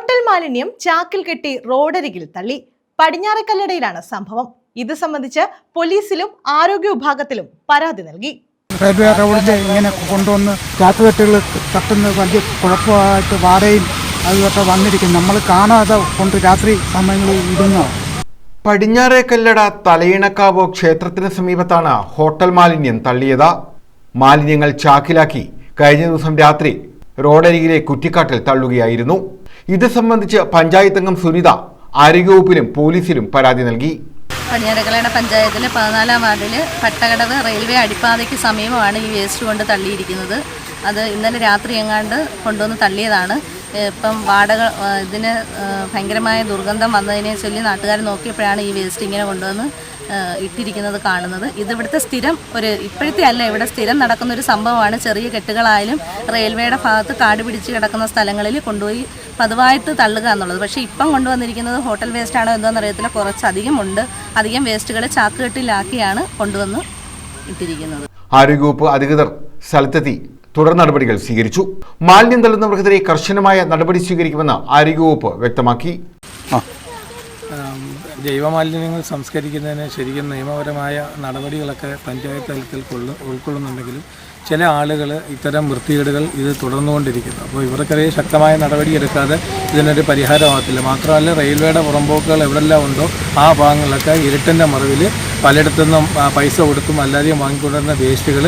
Hotel മാലിന്യം ചാക്കിൽ കെട്ടി റോഡരികിൽ തള്ളി. പടിഞ്ഞാറക്കല്ലടയിലാണ് സംഭവം. ഇത് സംബന്ധിച്ച് പോലീസിലും ആരോഗ്യ വിഭാഗത്തിലും പരാതി നൽകി. റെയിൽവേ റോഡിൽ ഇങ്ങനെ കൊണ്ടുവന്ന് രാത്രികെട്ടുകൾ തട്ടുന്ന വലിയ കുഴപ്പമായിട്ട് വാടയും അതുമൊക്കെ വന്നിരിക്കും നമ്മൾ കാണാതെ കൊണ്ട് രാത്രി സമയങ്ങളിൽ ഇടുന്നോ? പടിഞ്ഞാറേ കല്ലട തലയിണക്കാവ് ക്ഷേത്രത്തിന് സമീപത്താണ് ഹോട്ടൽ മാലിന്യം തള്ളിയത്. മാലിന്യങ്ങൾ ചാക്കിലാക്കി കഴിഞ്ഞ ദിവസം രാത്രി റോഡരികിലെ കുറ്റിക്കാട്ടിൽ തള്ളുകയായിരുന്നു. ഇത് സംബന്ധിച്ച് പഞ്ചായത്ത് അംഗം സുനിത ആരോഗ്യവകുപ്പിലും പോലീസിലും പരാതി നൽകി. പടിഞ്ഞാറക്കലയുടെ പഞ്ചായത്തിലെ പതിനാലാം വാർഡിൽ പട്ടകടവ് റെയിൽവേ അടിപ്പാതയ്ക്ക് സമീപമാണ് ഈ വേസ്റ്റ് കൊണ്ട് തള്ളിയിരിക്കുന്നത്. അത് ഇന്നലെ രാത്രി എങ്ങാണ്ട് കൊണ്ടുവന്ന് തള്ളിയതാണ്. ഇപ്പം വാടക ഇതിന് ഭയങ്കരമായ ദുർഗന്ധം വന്നതിനെ ചൊല്ലി നാട്ടുകാർ നോക്കിയപ്പോഴാണ് ഈ വേസ്റ്റ് ഇങ്ങനെ കൊണ്ടുവന്ന് ഇട്ടിരിക്കുന്നത് കാണുന്നത്. ഇതിവിടുത്തെ സ്ഥിരം ഒരു ഇപ്പോഴത്തെ അല്ല ഇവിടെ സ്ഥിരം നടക്കുന്ന ഒരു സംഭവമാണ്. ചെറിയ കെട്ടുകളായാലും റെയിൽവേയുടെ ഭാഗത്ത് കാട് പിടിച്ച് കിടക്കുന്ന സ്ഥലങ്ങളിൽ കൊണ്ടുപോയി പതിവായിട്ട് തള്ളുക എന്നുള്ളത്. പക്ഷേ ഇപ്പം കൊണ്ടുവന്നിരിക്കുന്നത് ഹോട്ടൽ വേസ്റ്റ് ആണോ എന്തോന്ന് കുറച്ചധികം ഉണ്ട്. അധികം വേസ്റ്റുകൾ ചാക്കുകെട്ടിലാക്കിയാണ് കൊണ്ടുവന്ന് ഇട്ടിരിക്കുന്നത്. ആരോഗ്യവകുപ്പ് അധികൃതർ സ്ഥലത്തെത്തി. തുടർ നടപടികൾ സ്വീകരിച്ചു. മാലിന്യം തള്ളുന്നവർക്കെതിരെ കർശനമായ നടപടി സ്വീകരിക്കുമെന്ന് ആരോഗ്യവകുപ്പ് വ്യക്തമാക്കി. ജൈവമാലിന്യങ്ങൾ സംസ്കരിക്കുന്നതിന് ശരിക്കും നിയമപരമായ നടപടികളൊക്കെ പഞ്ചായത്ത് തലത്തിൽ കൊള്ളു ഉൾക്കൊള്ളുന്നുണ്ടെങ്കിലും ചില ആളുകൾ ഇത്തരം വൃത്തികേടുകൾ ഇത് തുടർന്നുകൊണ്ടിരിക്കുന്നു. അപ്പോൾ ഇവർക്കെതിരെ ശക്തമായ നടപടി എടുക്കാതെ ഇതിനൊരു പരിഹാരമാകത്തില്ല മാത്രമല്ല റെയിൽവേയുടെ പുറമ്പോക്കുകൾ എവിടെല്ലാം ഉണ്ടോ ആ ഭാഗങ്ങളിലൊക്കെ ഇരുട്ടിന്റെ മറവിൽ പലയിടത്തുനിന്നും നിന്നും പൈസ കൊടുത്തും അല്ലാതെയും വാങ്ങിക്കൊണ്ടിരുന്ന വേസ്റ്റുകൾ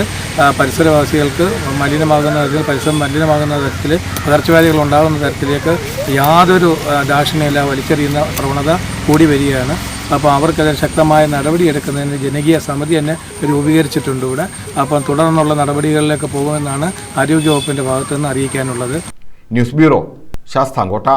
പരിസരവാസികൾക്ക് മലിനമാകുന്ന തരത്തിൽ പരിസരം മലിനമാകുന്ന തരത്തിൽ പകർച്ചവ്യാധികൾ ഉണ്ടാകുന്ന തരത്തിലേക്ക് യാതൊരു ദാക്ഷിണ്യമില്ല വലിച്ചെറിയുന്ന പ്രവണത കൂടി വരികയാണ് അപ്പോൾ അവർക്കെതിരെ ശക്തമായ നടപടിയെടുക്കുന്നതിന് ജനകീയ സമിതി തന്നെ രൂപീകരിച്ചിട്ടുണ്ട് ഇവിടെ. അപ്പം തുടർന്നുള്ള നടപടികളിലേക്ക് പോകുമെന്നാണ് ആരോഗ്യവകുപ്പിന്റെ ഭാഗത്തുനിന്ന് അറിയിക്കാനുള്ളത്. News bureau Sasthamkotta.